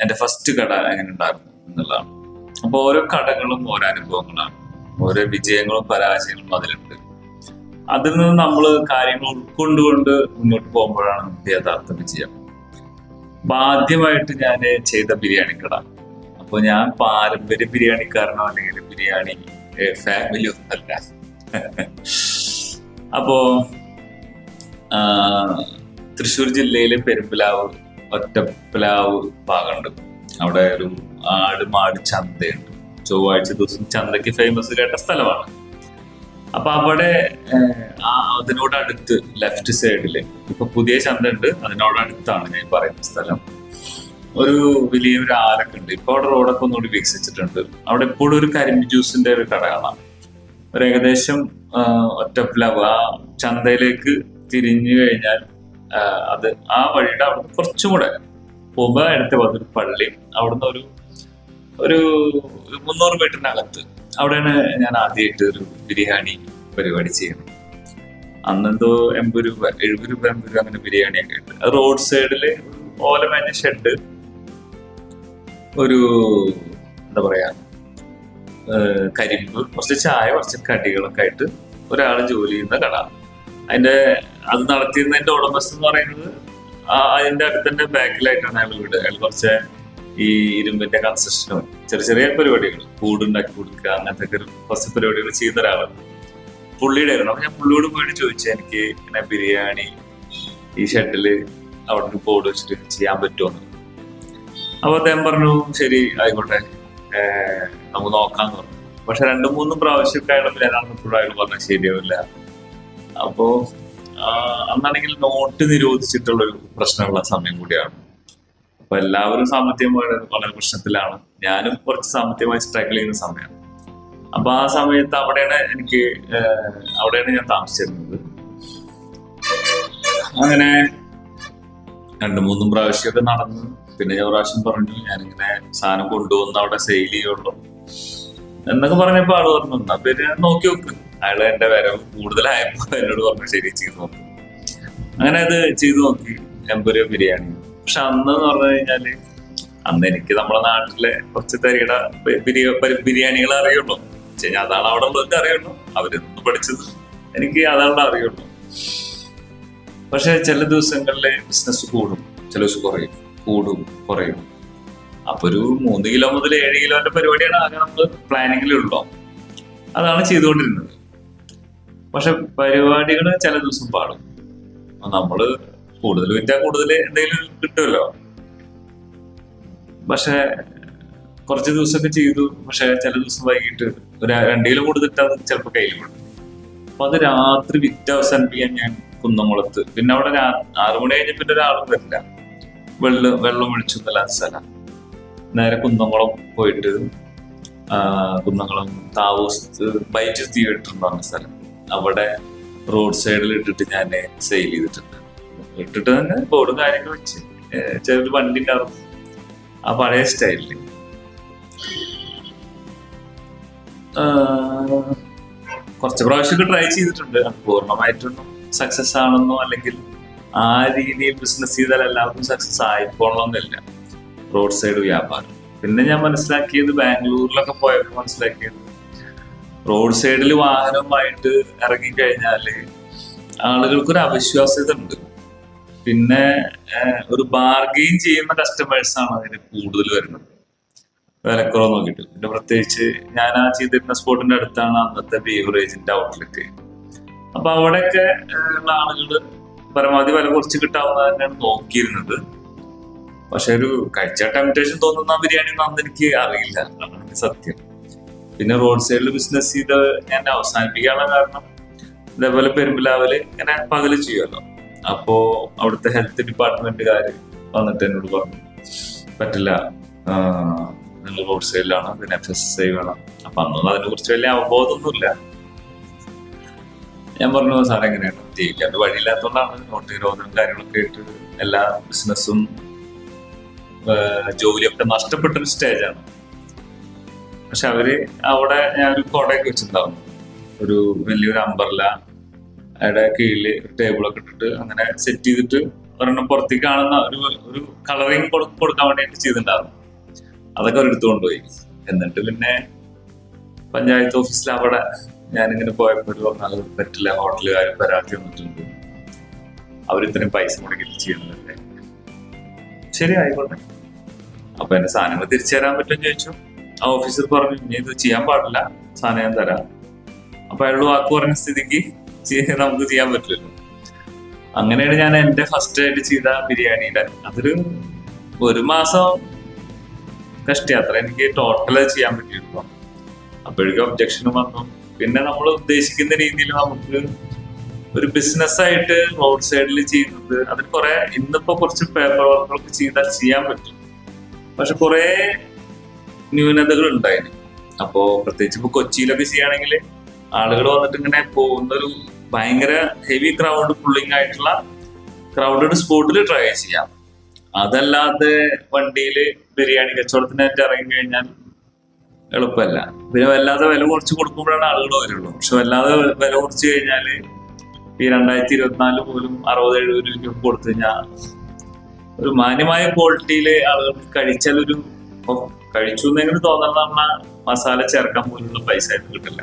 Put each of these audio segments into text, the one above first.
എന്റെ ഫസ്റ്റ് കട എങ്ങനെ ഉണ്ടായിരുന്നു എന്നുള്ളതാണ്. അപ്പോൾ ഓരോ കടകളും ഓരോ അനുഭവങ്ങളാണ്. ഓരോ വിജയങ്ങളും പരാജയങ്ങളും അതിലുണ്ട്. അതിൽ നിന്ന് നമ്മൾ കാര്യങ്ങൾ ഉൾക്കൊണ്ടുകൊണ്ട് മുന്നോട്ട് പോകുമ്പോഴാണ് നമുക്ക് യഥാർത്ഥ വിജയം. അപ്പൊ ആദ്യമായിട്ട് ഞാൻ ചെയ്ത ബിരിയാണി കട. അപ്പൊ ഞാൻ പാരമ്പര്യ ബിരിയാണിക്കാരനോ അല്ലെങ്കിൽ ബിരിയാണി ഫാമിലി ഒന്നല്ല അപ്പോ തൃശ്ശൂർ ജില്ലയിലെ പെരുമ്പിലാവ് ഒറ്റപ്പിലാവ് ഭാഗമുണ്ട്. അവിടെ ഒരു ആട് മാട് ചന്തയുണ്ട്. ചൊവ്വാഴ്ച ദിവസം ചന്തയ്ക്ക് ഫേമസ് കേട്ട സ്ഥലമാണ്. അപ്പൊ അവിടെ അതിനോട് അടുത്ത് ലെഫ്റ്റ് സൈഡിൽ ഇപ്പൊ പുതിയ ചന്ത ഉണ്ട് അതിനോട് അടുത്താണ് ഞാൻ പറയുന്ന സ്ഥലം. ഒരു വലിയൊരു ആലൊക്കെ ഉണ്ട്. ഇപ്പൊ അവിടെ റോഡൊക്കെ ഒന്നുകൂടി വികസിച്ചിട്ടുണ്ട്. അവിടെ ഇപ്പോഴും ഒരു കരിമ്പ് ജ്യൂസിന്റെ ഒരു കട കാണാം. ഒരു ഏകദേശം ഒറ്റപ്പിലാവ്. ആ ചന്തയിലേക്ക് തിരിഞ്ഞു കഴിഞ്ഞാൽ അത് ആ വഴിയുടെ അവിടെ കുറച്ചും കൂടെ പോകുമ്പോൾ അടുത്ത് ഭാഗത്ത് ഒരു പള്ളി. അവിടുന്ന് ഒരു ഒരു മുന്നൂറ് മീറ്ററിനകത്ത് അവിടെയാണ് ഞാൻ ആദ്യമായിട്ട് ഒരു ബിരിയാണി പരിപാടി ചെയ്യുന്നത്. അന്നെന്തോ എൺപത് രൂപ എഴുപത് രൂപ എൺപത് രൂപ അങ്ങനെ ബിരിയാണിയൊക്കെ ഉണ്ട്. അത് റോഡ് സൈഡിൽ ഓലമേഞ്ഞ ഷെഡ് ഒരു എന്താ പറയാ കരിമ്പ് കുറച്ച് ചായ കുറച്ച് കടികളൊക്കെ ആയിട്ട് ഒരാൾ ജോലി ചെയ്യുന്ന കട. അതിന്റെ അത് നടത്തിയിരുന്നതിന്റെ ഉടമസ്ഥ എന്ന് പറയുന്നത് അതിന്റെ അടുത്തന്നെ ബാക്കിലായിട്ടാണ് അയാൾ വീട് അയാൾ കുറച്ച് ഈ ഇരുമ്പിന്റെ കൺസ്ട്രക്ഷനും ചെറിയ ചെറിയ പരിപാടികൾ കൂടുണ്ടാക്കി കൊടുക്കുക അങ്ങനത്തെ ഒക്കെ കുറച്ച് പരിപാടികൾ ചെയ്യുന്ന ഒരാളാണ് പുള്ളിയുടെ ആയിരുന്നു. അപ്പൊ ഞാൻ പുള്ളിയോട് പോയിട്ട് ചോദിച്ചു എനിക്ക് ഇങ്ങനെ ബിരിയാണി ഈ ഷെഡിൽ അവിടെ ബോർഡ് വെച്ചിട്ട് ചെയ്യാൻ പറ്റുമോ? അപ്പൊ അദ്ദേഹം പറഞ്ഞു ശരി ആയിക്കോട്ടെ. നമുക്ക് നോക്കാന്ന് പറഞ്ഞു. പക്ഷെ രണ്ടു മൂന്ന് പ്രാവശ്യമൊക്കെ അയാൾ വരാണെന്നപ്പോഴും അയാൾ പറഞ്ഞാൽ ശരിയാവില്ല. അപ്പോ അന്നാണെങ്കിൽ നോട്ട് നിരോധിച്ചിട്ടുള്ള ഒരു പ്രശ്നമുള്ള സമയം കൂടിയാണ്. അപ്പൊ എല്ലാവരും സാമ്പത്തികമായ വളരെ പ്രശ്നത്തിലാണ്. ഞാനും കുറച്ച് സാമ്പത്തികമായി സ്ട്രഗിൾ ചെയ്യുന്ന സമയമാണ് അപ്പൊ ആ സമയത്ത് അവിടെയാണ് എനിക്ക് അവിടെയാണ് ഞാൻ താമസിച്ചിരുന്നത്. അങ്ങനെ രണ്ടു മൂന്നും പ്രാവശ്യമൊക്കെ നടന്നു. പിന്നെ ഞാൻ പ്രാവശ്യം പറഞ്ഞു ഞാനിങ്ങനെ സാധനം കൊണ്ടുവന്ന് അവിടെ സെയിൽ ചെയ്യുള്ളൂ. എന്നൊക്കെ പറഞ്ഞപ്പോ ആൾ പറഞ്ഞു എന്നാ പിന്നെ നോക്കി നോക്ക് അയാൾ എന്റെ വരവ് കൂടുതലായപ്പോ എന്നോട് പറഞ്ഞു ശരി ചെയ്തു നോക്കി. അങ്ങനെ അത് ചെയ്തു നോക്കി എൺപത് ബിരിയാണി. പക്ഷെ അന്ന് എന്ന് പറഞ്ഞു കഴിഞ്ഞാൽ അന്ന് എനിക്ക് നമ്മുടെ നാട്ടിലെ കുറച്ച് തരികട ബിരിയാണികൾ അറിയുള്ളൂ. കഴിഞ്ഞാൽ അതാണ് അവിടെ ഉള്ളവർക്ക് അറിയുള്ളൂ. അവരൊന്നും പഠിച്ചത് എനിക്ക് അതാണ് അറിയുള്ളൂ. പക്ഷെ ചില ദിവസങ്ങളിൽ ബിസിനസ് കൂടും. ചില ദിവസം കുറയും. കൂടും കുറയും. അപ്പൊ ഒരു മൂന്ന് കിലോ മുതൽ ഏഴ് കിലോന്റെ പരിപാടിയാണ് ആകെ നമ്മൾ പ്ലാനിങ്ങിലുള്ളൂ അതാണ് ചെയ്തുകൊണ്ടിരുന്നത്. പക്ഷെ പരിപാടികൾ ചില ദിവസം പാടും. നമ്മൾ കൂടുതൽ വിറ്റാൽ കൂടുതൽ എന്തെങ്കിലും കിട്ടുമല്ലോ പക്ഷെ കുറച്ച് ദിവസമൊക്കെ ചെയ്തു പക്ഷെ ചില ദിവസം വൈകിട്ട് ഒരു രണ്ട് കിലോ കൂടുതൽ അത് ചിലപ്പോൾ കയ്യിൽ കൊടുക്കും അപ്പൊ അത് രാത്രി വിറ്റ് അവസാനിപ്പിക്കാൻ ഞാൻ കുന്നംകുളത്ത്. പിന്നെ അവിടെ ആറു മണി കഴിഞ്ഞ പിന്നെ ഒരാളും വരില്ല. വെള്ളം വെള്ളം ഒഴിച്ചു എന്നല്ലാത്ത സ്ഥലം നേരെ കുന്നംകുളം പോയിട്ട് കുന്നംകുളം താവൂസ് ബൈറ്റ് തിയേറ്റർ എന്ന് സ്ഥലം. അവിടെ റോഡ് സൈഡിൽ ഇട്ടിട്ട് ഞാൻ സെയിൽ ചെയ്തിട്ടുണ്ട്. ഇട്ടിട്ട് തന്നെ ബോർഡും കാര്യങ്ങളും വെച്ച്. ചെറിയൊരു വണ്ടി ഉണ്ടാവും ആ പഴയ സ്റ്റൈലിൽ കുറച്ച് പ്രാവശ്യമൊക്കെ ട്രൈ ചെയ്തിട്ടുണ്ട്. പൂർണമായിട്ടൊന്നും സക്സസ് ആണെന്നോ അല്ലെങ്കിൽ ആ രീതിയിൽ ബിസിനസ് ചെയ്താൽ എല്ലാവർക്കും സക്സസ് ആയിപ്പോണമെന്നില്ല റോഡ് സൈഡ് വ്യാപാരം. പിന്നെ ഞാൻ മനസ്സിലാക്കിയത് ബാംഗ്ലൂരിലൊക്കെ പോയപ്പോൾ മനസ്സിലാക്കിയത് റോഡ് സൈഡിൽ വാഹനവുമായിട്ട് ഇറങ്ങിക്കഴിഞ്ഞാൽ ആളുകൾക്കൊരു അവിശ്വാസ്യത ഉണ്ട് പിന്നെ ഒരു ബാർഗെയിൻ ചെയ്യുന്ന കസ്റ്റമേഴ്സ് ആണ് അതിന് കൂടുതൽ വരുന്നത്. വിലക്കുറവ് നോക്കിയിട്ട്. പിന്നെ പ്രത്യേകിച്ച് ഞാൻ ആ ചെയ്തിരുന്ന സ്പോട്ടിന്റെ അടുത്താണ് അന്നത്തെ ബീവറേജിന്റെ ഔട്ട്ലെറ്റ് അപ്പൊ അവിടെയൊക്കെ ഉള്ള ആളുകൾ പരമാവധി വില കുറച്ച് കിട്ടാവുന്ന തന്നെയാണ് നോക്കിയിരുന്നത്. പക്ഷെ ഒരു കഴിച്ച ടെംപ്റ്റേഷൻ തോന്നുന്ന ബിരിയാണി ഒന്നും എനിക്ക് അറിയില്ല. സത്യം. പിന്നെ റോഡ് സൈഡിൽ ബിസിനസ് ചെയ്ത് ഞാൻ അവസാനിപ്പിക്കാനുള്ള കാരണം ഇതേപോലെ പെരുമ്പിലാവിൽ ഇങ്ങനെ പകൽ ചെയ്യുമല്ലോ അപ്പോ അവിടുത്തെ ഹെൽത്ത് ഡിപ്പാർട്ട്മെന്റുകാര് വന്നിട്ട് എന്നോട് പറഞ്ഞു പറ്റില്ല നിങ്ങൾ റോഡ് സൈഡിലാണ് പിന്നെ എഫ് എസ് ഐ വേണം. അപ്പൊ അന്നൊന്നും അതിനെ കുറിച്ച് വലിയ അവബോധമൊന്നുമില്ല. ഞാൻ പറഞ്ഞു സാർ എങ്ങനെയാണ്? ജയിക്കാണ്ട് വഴിയില്ലാത്തതുകൊണ്ടാണ് നോട്ട് നിരോധനം കാര്യങ്ങളൊക്കെ ആയിട്ട് എല്ലാ ബിസിനസ്സും ജോലിയൊക്കെ നഷ്ടപ്പെട്ടൊരു സ്റ്റേജാണ് പക്ഷെ അവർ അവിടെ ഞാനൊരു കൊടയൊക്കെ വെച്ചിട്ടുണ്ടാവും. ഒരു വലിയൊരു അമ്പർല അവിടെ കീഴിൽ ടേബിളൊക്കെ ഇട്ടിട്ട് അങ്ങനെ സെറ്റ് ചെയ്തിട്ട് ഒരെണ്ണം പുറത്തേക്ക് കാണുന്ന ഒരു ഒരു കളറിങ് കൊടുക്കാൻ വേണ്ടിയിട്ട് ചെയ്തിട്ടുണ്ടായിരുന്നു. അതൊക്കെ അവരെടുത്ത് കൊണ്ടുപോയി എന്നിട്ട് പിന്നെ പഞ്ചായത്ത് ഓഫീസിൽ അവിടെ ഞാനിങ്ങനെ പോയപ്പോൾ നല്ല പറ്റില്ല ഹോട്ടലുകാർ പരാതി വന്നിട്ടുണ്ട്. അവർ ഇത്രയും പൈസ മുടക്കി ചെയ്യുന്നുണ്ട്. ശരി ആയിക്കോട്ടെ അപ്പൊ എന്റെ സാധനങ്ങൾ തിരിച്ചു തരാൻ പറ്റുമെന്ന് ചോദിച്ചു. ആ ഓഫീസർ പറഞ്ഞു ഇനി ഇത് ചെയ്യാൻ പാടില്ല. സാധനം ഞാൻ തരാം. അപ്പൊ അയാളോട് വാക്ക് പറഞ്ഞ സ്ഥിതിക്ക് നമുക്ക് ചെയ്യാൻ പറ്റില്ലല്ലോ. അങ്ങനെയാണ് ഞാൻ എന്റെ ഫസ്റ്റ് ആയിട്ട് ചെയ്ത ബിരിയാണിയുടെ. അതൊരു ഒരു മാസം കഷ്ടയാത്ര. എനിക്ക് ടോട്ടൽ ചെയ്യാൻ പറ്റിയിട്ടോ അപ്പോഴേക്കും ഒബ്ജക്ഷനും വന്നു. പിന്നെ നമ്മൾ ഉദ്ദേശിക്കുന്ന രീതിയിൽ നമുക്ക് ഒരു ബിസിനസ് ആയിട്ട് റോഡ് സൈഡിൽ ചെയ്യുന്നത് അതിന് കുറെ ഇന്നിപ്പോ കുറച്ച് പേപ്പർ വർക്കുകളൊക്കെ ചെയ്താൽ ചെയ്യാൻ പറ്റും. പക്ഷെ കുറെ ന്യൂനതകൾ ഉണ്ടായിരുന്നു അപ്പോ പ്രത്യേകിച്ച് ഇപ്പൊ കൊച്ചിയിലൊക്കെ ചെയ്യുകയാണെങ്കിൽ ആളുകൾ വന്നിട്ട് ഇങ്ങനെ പോകുന്ന ഒരു ഭയങ്കര ഹെവി ക്രൗഡ് പുള്ളിങ് ആയിട്ടുള്ള ക്രൗഡഡ് സ്പോട്ടിൽ ട്രൈ ചെയ്യാം. അതല്ലാതെ വണ്ടിയിൽ ബിരിയാണി കച്ചവടത്തിനായിട്ട് ഇറങ്ങി കഴിഞ്ഞാൽ എളുപ്പമല്ല. പിന്നെ വല്ലാതെ വില കുറച്ച് കൊടുക്കുമ്പോഴാണ് ആളുകൾ വരുള്ളൂ. പക്ഷെ വല്ലാതെ വില കുറച്ച് കഴിഞ്ഞാൽ ഈ രണ്ടായിരത്തി ഇരുപത്തിനാല് പോലും അറുപത് എഴുപത് രൂപയ്ക്ക് കൊടുത്തു കഴിഞ്ഞാൽ ഒരു മാന്യമായ ക്വാളിറ്റിയിൽ ആളുകൾക്ക് കഴിച്ചാൽ ഒരു കഴിച്ചു എന്നെങ്കിലും തോന്നണമെന്ന മസാല ചേർക്കാൻ പോലുള്ള പൈസ ആയിട്ട് കിട്ടില്ല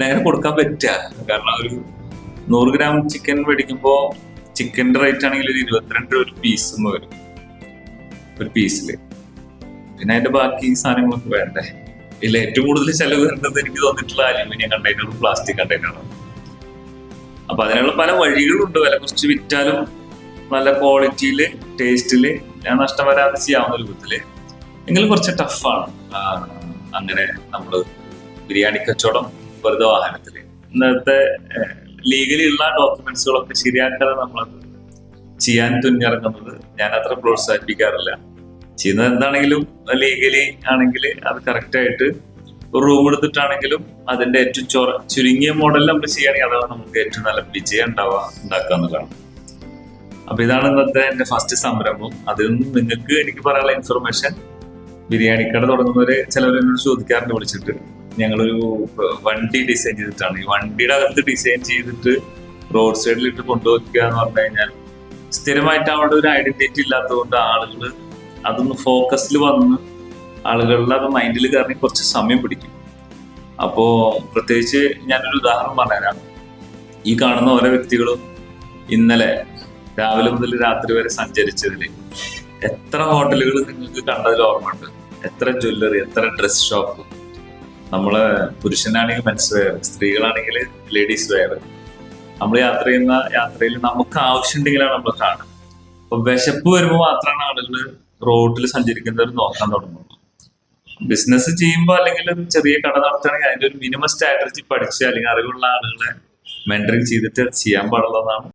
നേരെ കൊടുക്കാൻ പറ്റുക. കാരണം ഒരു നൂറ് ഗ്രാം ചിക്കൻ മേടിക്കുമ്പോ ചിക്കന്റെ റേറ്റ് ആണെങ്കിൽ ഒരു ഇരുപത്തിരണ്ട് രൂപ ഒരു പീസ് വരും. ഒരു പീസിൽ പിന്നെ അതിന്റെ ബാക്കി സാധനങ്ങളൊക്കെ വേണ്ടേ? ഇതിൽ ഏറ്റവും കൂടുതൽ ചെലവ് വരുന്നത് എനിക്ക് തോന്നിയിട്ടുള്ള അലുമിനിയം കണ്ടെയ്നറും പ്ലാസ്റ്റിക് കണ്ടെയ്നറും അപ്പൊ അതിനുള്ള പല വഴികളുണ്ട്. വില കുറച്ച് വിറ്റാലും നല്ല ക്വാളിറ്റിയിൽ ടേസ്റ്റിൽ ഞാൻ നഷ്ടം വരാതെ ചെയ്യാവുന്ന രൂപത്തിൽ. എങ്കിലും കുറച്ച് ടഫാണ് അങ്ങനെ നമ്മൾ ബിരിയാണി കച്ചവടം വെറുതെ വാഹനത്തിൽ ഇന്നത്തെ ലീഗലി ഉള്ള ഡോക്യുമെന്റ്സുകളൊക്കെ ശരിയാക്കാതെ നമ്മളത് ചെയ്യാൻ തുന്നിറങ്ങുന്നത് ഞാൻ അത്ര പ്രോത്സാഹിപ്പിക്കാറില്ല. ചെയ്യുന്നത് എന്താണെങ്കിലും ലീഗലി ആണെങ്കിൽ അത് കറക്റ്റായിട്ട് ഒരു റൂം എടുത്തിട്ടാണെങ്കിലും അതിന്റെ ഏറ്റവും ചൊറ ചുരുങ്ങിയ മോഡലിൽ നമ്മൾ ചെയ്യുകയാണെങ്കിൽ അതാണ് നമുക്ക് ഏറ്റവും നല്ല വിജയം ഉണ്ടാവുക ഉണ്ടാക്കുക എന്നുള്ളതാണ്. അപ്പൊ ഇതാണ് ഇന്നത്തെ എന്റെ ഫസ്റ്റ് സംരംഭം. അതിൽ നിന്നും നിങ്ങൾക്ക് എനിക്ക് പറയാനുള്ള ഇൻഫർമേഷൻ ബിരിയാണി കട തുടങ്ങുന്നവര് ചിലവരെന്നോട് ചോദിക്കാറുണ്ട് വിളിച്ചിട്ട്. ഞങ്ങളൊരു വണ്ടി ഡിസൈൻ ചെയ്തിട്ടാണ്. ഈ വണ്ടിയുടെ അകത്ത് ഡിസൈൻ ചെയ്തിട്ട് റോഡ് സൈഡിലിട്ട് കൊണ്ടുവയ്ക്കുക എന്ന് പറഞ്ഞു കഴിഞ്ഞാൽ സ്ഥിരമായിട്ട് അവിടെ ഒരു ഐഡന്റിറ്റി ഇല്ലാത്തതുകൊണ്ട് ആളുകൾ അതൊന്ന് ഫോക്കസിൽ വന്ന് ആളുകളുടെ അത് മൈൻഡിൽ കയറി കുറച്ച് സമയം പിടിക്കും. അപ്പോ പ്രത്യേകിച്ച് ഞാനൊരു ഉദാഹരണം പറഞ്ഞുതരാം. ഈ കാണുന്ന ഓരോ വ്യക്തികളും ഇന്നലെ രാവിലെ മുതൽ രാത്രി വരെ സഞ്ചരിച്ചതിൽ എത്ര ഹോട്ടലുകൾ നിങ്ങൾക്ക് കണ്ടതിൽ ഓർമ്മയുണ്ട്? എത്ര ജ്വല്ലറി എത്ര ഡ്രസ് ഷോപ്പ് നമ്മൾ പുരുഷനാണെങ്കിൽ മെൻസ് വെയർ സ്ത്രീകളാണെങ്കിൽ ലേഡീസ് വെയർ നമ്മൾ യാത്ര ചെയ്യുന്ന യാത്രയിൽ നമുക്ക് ആവശ്യമുണ്ടെങ്കിലാണ് നമ്മൾ കാണുന്നത് അപ്പൊ വിശപ്പ് വരുമ്പോൾ മാത്രമാണ് ആളുകൾ റോഡിൽ സഞ്ചരിക്കുന്നവർ നോക്കാൻ തുടങ്ങുന്നത്. ബിസിനസ് ചെയ്യുമ്പോൾ അല്ലെങ്കിൽ ചെറിയ കട നടത്തുകയാണെങ്കിൽ അതിന്റെ ഒരു മിനിമം സ്ട്രാറ്റജി പഠിച്ച് അല്ലെങ്കിൽ അറിവുള്ള ആളുകളെ മെന്ററിങ് ചെയ്തിട്ട് ചെയ്യാൻ പാടുള്ളതാണ്